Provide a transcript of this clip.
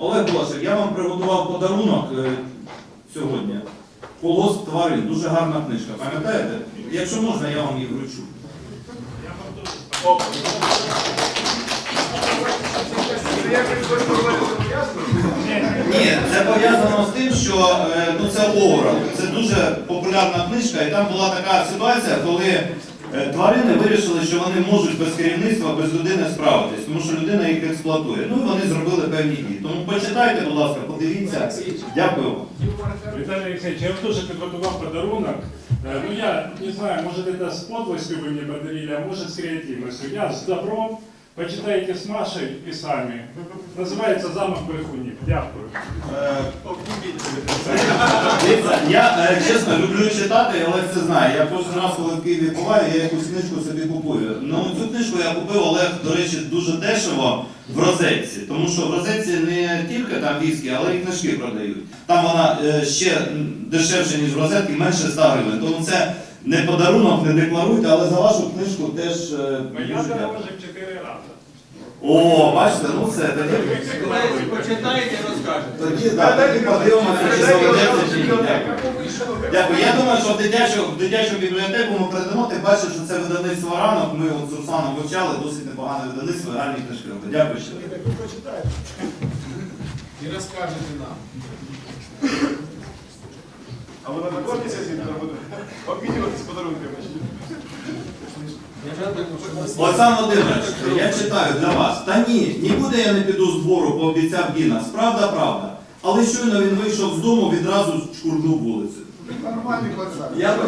Олег Волошик, я вам приготував подарунок е, сьогодні. Колос тварин. Дуже гарна книжка. Пам'ятаєте? Якщо можна, я вам її вручу. Ні, це пов'язано з тим, що е, ну, це Орел. Це дуже популярна книжка, і там була така ситуація, коли тварини вирішили, що вони можуть без керівництва, без людини справитись, тому що людина їх експлуатує. Ну і вони зробили певні дії. Тому почитайте, будь ласка, подивіться. Дякую вам. Виталий Алексеевич, я вам тоже подготовил подарунок. Э, Ну, я не знаю, может это с подлостью вы мне подарили, а может с креативностью. Я с добром. Почитайте с Машей и сами. Называется «Замок брехунів». Дякую. я е, чесно люблю читати, Олег це знає. Я кожен раз, коли в Києві буваю, я якусь книжку собі купую. Ну цю книжку я купив Олег, до речі, дуже дешево в розетці. Тому що в розетці не тільки там віскі, але й книжки продають. Там вона е, ще дешевше, ніж в розетці, менше 100 гривень. Тому це не подарунок, не декларуйте, але за вашу книжку теж е, Моя дуже дякую. дороже 4 рази. О, бачите, ну все, тоді. Почитайте і розкажете. Тоді, да, тоді подивимося, чи доведеться чи ні. Дякую. Дякую. Я думаю, що в дитячу, в дитячу бібліотеку ми передамо, тим паче, що це видавництво ранок. Ми от з Русланом вивчали, досить непогане видавництво, гарні книжки. Дякую ще. раз. І розкажете нам. А ви на такому місяці обмінюватися подарунками? Олександр Володимирович, я читаю для вас. Та ні, нікуди я не піду з двору, пообіцяв Гіннас. Правда, правда. Але щойно він вийшов з дому, відразу чкурнув вулицю. Нормальний пацан. Я.